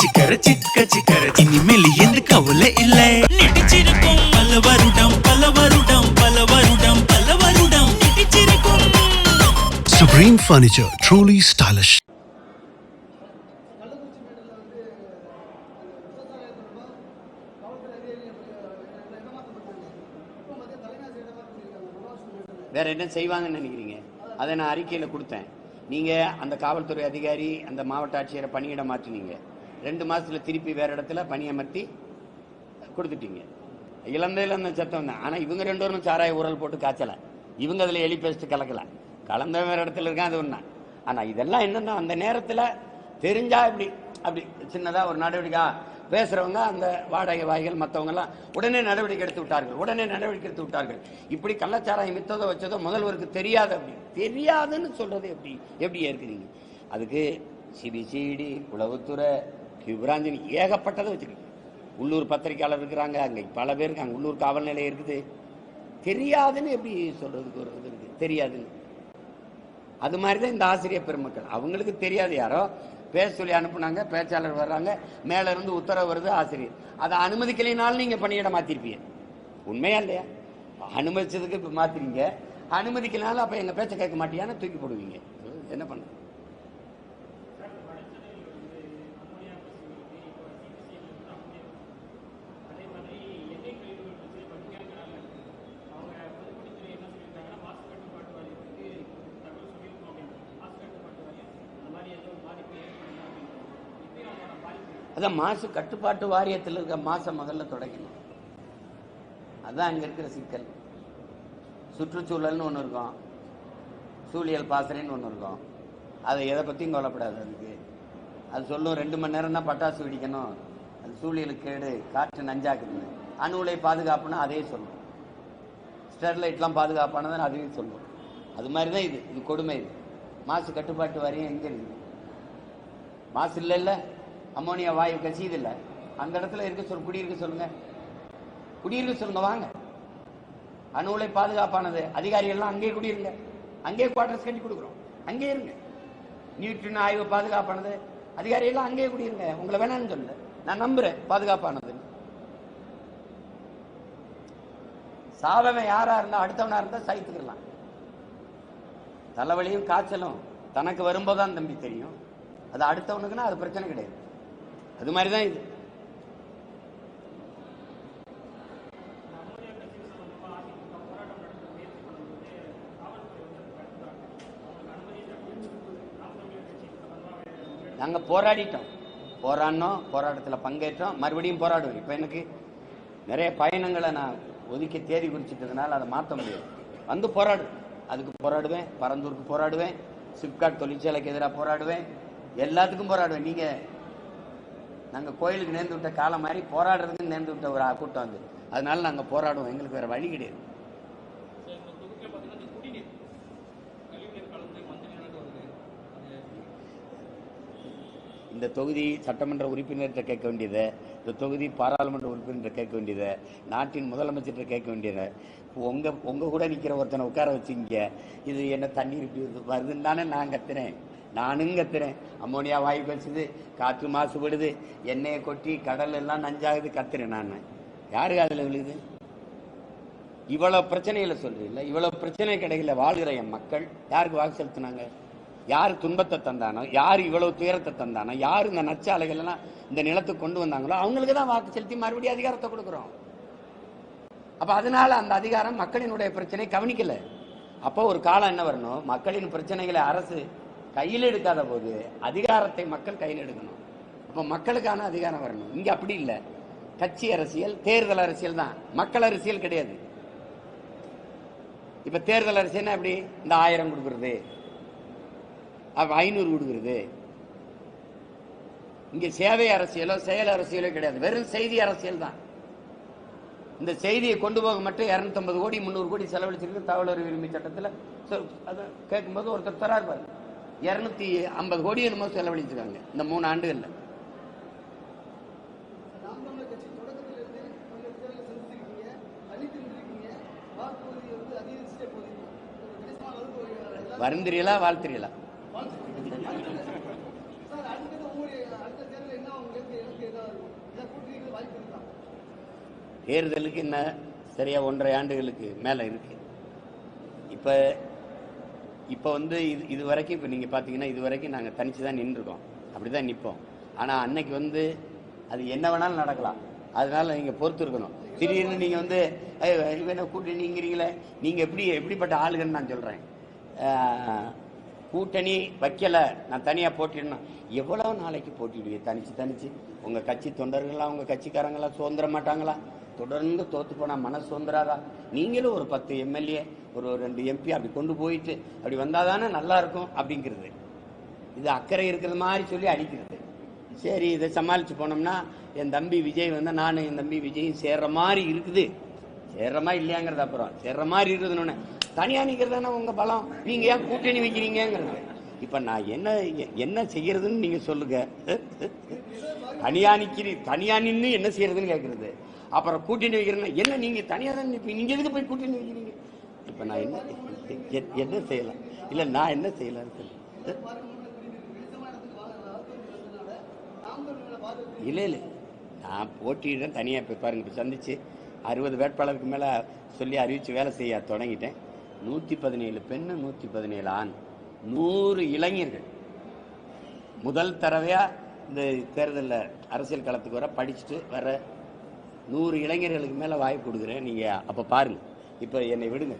சிக்கர சிக்க சிக்கர. இனிமேல் எந்த கவலை இல்லை. நெட்டிச்சிருக்கும் பல வருடம் பல வருடம் பல வருடம் பல வருடம் நெட்டிச்சிருக்கும் Supreme Furniture, truly stylish. வேற என்ன செய்வாங்கன்னு நினைக்கிறீங்க? அதை நான் அறிக்கையில் கொடுத்தேன். நீங்க அந்த காவல்துறை அதிகாரி அந்த மாவட்ட ஆட்சியரை பணியிட மாற்றினீங்க. ரெண்டு மாசத்துல திருப்பி வேற இடத்துல பணியமர்த்தி கொடுத்துட்டீங்க. இழந்த அந்த சத்தம் தான். ஆனா இவங்க ரெண்டு பேரும் சாராய ஊரல் போட்டு காய்ச்சல. இவங்க அதுல எலி பேஸ்ட் கலக்கல. கலந்த வேற இடத்துல இருக்கான் அது ஒண்ணா ஆனா இதெல்லாம் என்னன்னா அந்த நேரத்துல தெரிஞ்சா இப்படி அப்படி சின்னதா ஒரு நடவடிக்கை பேசுறவங்க அந்த வாடகை வாய்கள் மற்றவங்க எல்லாம் உடனே நடவடிக்கை எடுத்து விட்டார்கள். உடனே நடவடிக்கை எடுத்து விட்டார்கள். இப்படி கள்ளச்சாராயம் வித்ததோ வச்சதோ முதல்வருக்கு தெரியாது அப்படி. தெரியாதுன்னு சொல்றது எப்படி? எப்படி ஏற்கிறீங்க? அதுக்கு சிபிசிடி உளவுத்துறை கியூபிராஞ்சினி ஏகப்பட்டதை வச்சுருக்கு உள்ளூர் பத்திரிக்கையாளர் இருக்கிறாங்க அங்கே பல பேர் அங்கே உள்ளூர் காவல் நிலையம் இருக்குது. தெரியாதுன்னு எப்படி சொல்கிறதுக்கு ஒரு இது இருக்குது தெரியாதுன்னு. அது மாதிரி தான் இந்த ஆசிரியர் பெருமக்கள். அவங்களுக்கு தெரியாது யாரோ. பேச சொல்லி அனுப்புனாங்க பேச்சாளர் வர்றாங்க மேலேருந்து உத்தரவு வருது ஆசிரியர். அதை அனுமதிக்கலைனாலும் நீங்கள் பணியிட மாற்றிருப்பீங்க உண்மையா இல்லையா? அனுமதிச்சதுக்கு இப்போ மாற்றிருங்க அனுமதிக்கலனாலும் அப்போ எங்கள் பேச்சை கேட்க மாட்டியான்னு தூக்கி போடுவீங்க. என்ன பண்ணுறது அதான் மாசு கட்டுப்பாட்டு வாரியத்தில் இருக்க மாசம் முதல்ல தொடங்கணும். அதான் அங்கே இருக்கிற சிக்கல். சுற்றுச்சூழல்னு ஒன்று இருக்கும். சூழியல் பாசனைன்னு ஒன்று இருக்கும். அதை எதை பற்றியும் கொல்லப்படாது அதுக்கு. அது சொல்லும் ரெண்டு மணி நேரம் தான் பட்டாசு வெடிக்கணும். அது சூழியலுக்கு கேடு காற்று நஞ்சாக்குது அணு உலை பாதுகாப்புன்னா அதே சொல்லும். ஸ்டெர்லைட்லாம் பாதுகாப்பானதுன்னு அதுவே சொல்லும். அது மாதிரி தான் இது. இது கொடுமை இது. மாசு கட்டுப்பாட்டு வாரியம் எங்கே இருக்குது? மாசு இல்லைல்ல? அம்மோனியா வாயு கசியுது இல்ல அந்த இடத்துல இருக்க சொல் குடியிருக்க சொல்லுங்க. குடியிருக்க சொல்லுங்க வாங்க. அணு உலை பாதுகாப்பானது. அதிகாரிகள்லாம் அங்கேயே குடியிருங்க அங்கேயே குவார்டர்ஸ் கட்டி கொடுக்குறோம். அங்கேயே இருங்க. நியூட்ரின் ஆய்வு பாதுகாப்பானது. அதிகாரிகள்லாம் அங்கேயே குடியிருங்க உங்களை வேணாம்னு சொல்லல. நான் நம்புறேன் பாதுகாப்பானது. சாதவன் யாரா இருந்தா அடுத்தவனா இருந்தா சகித்துக்கலாம் தலைவலியும் காய்ச்சலும் தனக்கு வரும்போதுதான் தம்பி தெரியும். அது அடுத்தவனுக்குன்னா அது பிரச்சனை கிடையாது. அது மாதிரி தான் இது. நாங்கள் போராடிட்டோம். போராடினோம் போராட்டத்தில் பங்கேற்றோம். மறுபடியும் போராடுவோம். இப்போ எனக்கு நிறைய பயணங்களை நான் ஒதுக்கி தேதி குறிச்சிட்டதுனால அதை மாற்ற முடியாது. வந்து போராடுவேன். அதுக்கு போராடுவேன். பரந்தூருக்கு போராடுவேன். சிப்காட் தொழிற்சாலைக்கு எதிராக போராடுவேன். எல்லாத்துக்கும் போராடுவேன். நீங்கள் நாங்கள் கோயிலுக்கு நேர்ந்து விட்ட காலம் மாதிரி போராடுறதுக்கு நேர்ந்து விட்ட ஒரு கூட்டம் வந்து அதனால நாங்கள் போராடுவோம். எங்களுக்கு வேற வழி கிடையாது. இந்த தொகுதி சட்டமன்ற உறுப்பினர்கிட்ட கேட்க வேண்டியது. இந்த தொகுதி பாராளுமன்ற உறுப்பினர்கிட்ட கேட்க வேண்டியது. நாட்டின் முதலமைச்சர்கிட்ட கேட்க வேண்டியது. உங்கள் உங்கள் கூட நிற்கிற ஒருத்தனை உட்கார வச்சுங்க. இது என்ன தண்ணீர் இப்படி வருதுன்னு தானே நான் கத்துறேன் நானும் கத்துறேன் அம்மோனியா வாயு கழிச்சுது காற்று மாசுபடுது எண்ணெயை கொட்டி கடல் எல்லாம் நஞ்சாகுது கத்துறேன் நான். யாரு அதில் விழுது இவ்வளோ பிரச்சனைகளை சொல்றீங்களா இவ்வளோ பிரச்சனை கிடைக்கல வாழ்கிற என் மக்கள் யாருக்கு வாக்கு செலுத்தினாங்க? யார் துன்பத்தை தந்தானோ யார் இவ்வளவு துயரத்தை தந்தானோ யார் இந்த நச்சாலைகள்லாம் இந்த நிலத்துக்கு கொண்டு வந்தாங்களோ அவங்களுக்கு தான் வாக்கு செலுத்தி மறுபடியும் அதிகாரத்தை கொடுக்குறோம். அப்போ அதனால அந்த அதிகாரம் மக்களினுடைய பிரச்சனை கவனிக்கலை. அப்போ ஒரு காலம் என்ன வரணும்? மக்களின் பிரச்சனைகளை அரசு கையில் எடுக்காத போது அதிகாரத்தை மக்கள் கையில் எடுக்கணும். அப்போ மக்களுக்கான அதிகாரம் வரணும். இங்க அப்படி இல்லை. கட்சி அரசியல் தேர்தல் அரசியல் தான். மக்கள் அரசியல் கிடையாது. இப்போ தேர்தல் அரசியல்னா எப்படி இந்த ஆயிரம் கொடுக்கறது. ஐநூறு கொடுக்குறது. இங்கே சேவை அரசியலோ செயல் அரசியலோ கிடையாது. வெறும் செய்தி அரசியல் தான். இந்த செய்தியை கொண்டு போக மட்டும் 250 கோடி முந்நூறு கோடி செலவழிச்சிருக்கு தகவல் அறிவு உரிமை சட்டத்தில். அதை கேட்கும்போது ஒருத்தர் தரார் பாரு இருநூத்தி ஐம்பது கோடி என்னமோ செலவழிச்சிருக்காங்க இந்த மூணு ஆண்டுகளில். வருந்திரியலா வாழ்த்திரியலா? தேர்தலுக்கு என்ன சரியா ஒன்றரை ஆண்டுகளுக்கு மேல இருக்கு. இப்ப இப்போ வந்து இது இது வரைக்கும் இப்போ நீங்கள் பார்த்தீங்கன்னா இது வரைக்கும் நாங்கள் தனித்து தான் நின்றுருக்கோம். அப்படி தான் நிற்போம் ஆனால் அன்னைக்கு வந்து அது என்ன வேணாலும் நடக்கலாம். அதனால நீங்கள் பொறுத்து இருக்கணும் திடீர்னு நீங்கள் வந்து என்ன இவனை கூட்டணிங்கிறீங்களே நீங்கள் எப்படி எப்படிப்பட்ட ஆளுகன்னு நான் சொல்கிறேன் கூட்டணி வைக்கலை. நான் தனியாக போட்டிடணும். எவ்வளோ நாளைக்கு போட்டிடுவீங்க? தனிச்சு தனிச்சு. உங்கள் கட்சி தொண்டர்கள்லாம் உங்கள் கட்சிக்காரங்களாம் சுதந்திர மாட்டாங்களா? தொடர்ந்து தோத்து போனால் மனசு வந்துடாதா நீங்களும் ஒரு பத்து எம்எல்ஏ ஒரு ரெண்டு எம்பி அப்படி கொண்டு போயிட்டு அப்படி வந்தால் தானே நல்லா இருக்கும் அப்படிங்கிறது. இது அக்கறை இருக்கிற மாதிரி சொல்லி அடிக்கிறது. சரி இதை சமாளித்து போனோம்னா என் தம்பி விஜய் வந்து நான் என் தம்பி விஜயும் சேர்ற மாதிரி இருக்குது. சேர்றமா இல்லையாங்கிறது அப்புறம். சேர்ற மாதிரி இருக்குதுன்னு தனியாக நிற்கிறது தானே உங்கள் பலம்? நீங்கள் ஏன் கூட்டணி வைக்கிறீங்கிறது இப்போ நான் என்ன என்ன செய்யறதுன்னு நீங்கள் சொல்லுங்க. தனியாக நிற்கிறீ தனியா நின்று என்ன செய்யறதுன்னு கேட்குறது அப்புறம் கூட்டணி வைக்கிறேன்னா என்ன நீங்க தனியாக தான் நிற்பீங்க நீங்க எதுக்கு போய் கூட்டணி வைக்கிறீங்க இப்போ நான் என்ன என்ன செய்யலாம்? இல்லை நான் என்ன செய்யலாம்னு சொல்லு இல்லை இல்லை. நான் போட்டியிடுறேன் தனியாக இப்போ பாருங்க. இப்போ சந்திச்சு அறுபது வேட்பாளருக்கு மேலே சொல்லி அறிவித்து வேலை செய்ய தொடங்கிட்டேன். நூற்றி பதினேழு பெண்ணு நூற்றி பதினேழு ஆண். நூறு இளைஞர்கள். முதல் தடவையாக இந்த தேர்தலில் அரசியல் களத்துக்கு வர படிச்சுட்டு வர நூறு இளைஞர்களுக்கு மேலே வாய்ப்பு கொடுக்குறேன். நீங்கள் அப்போ பாருங்கள் இப்போ என்னை விடுங்க.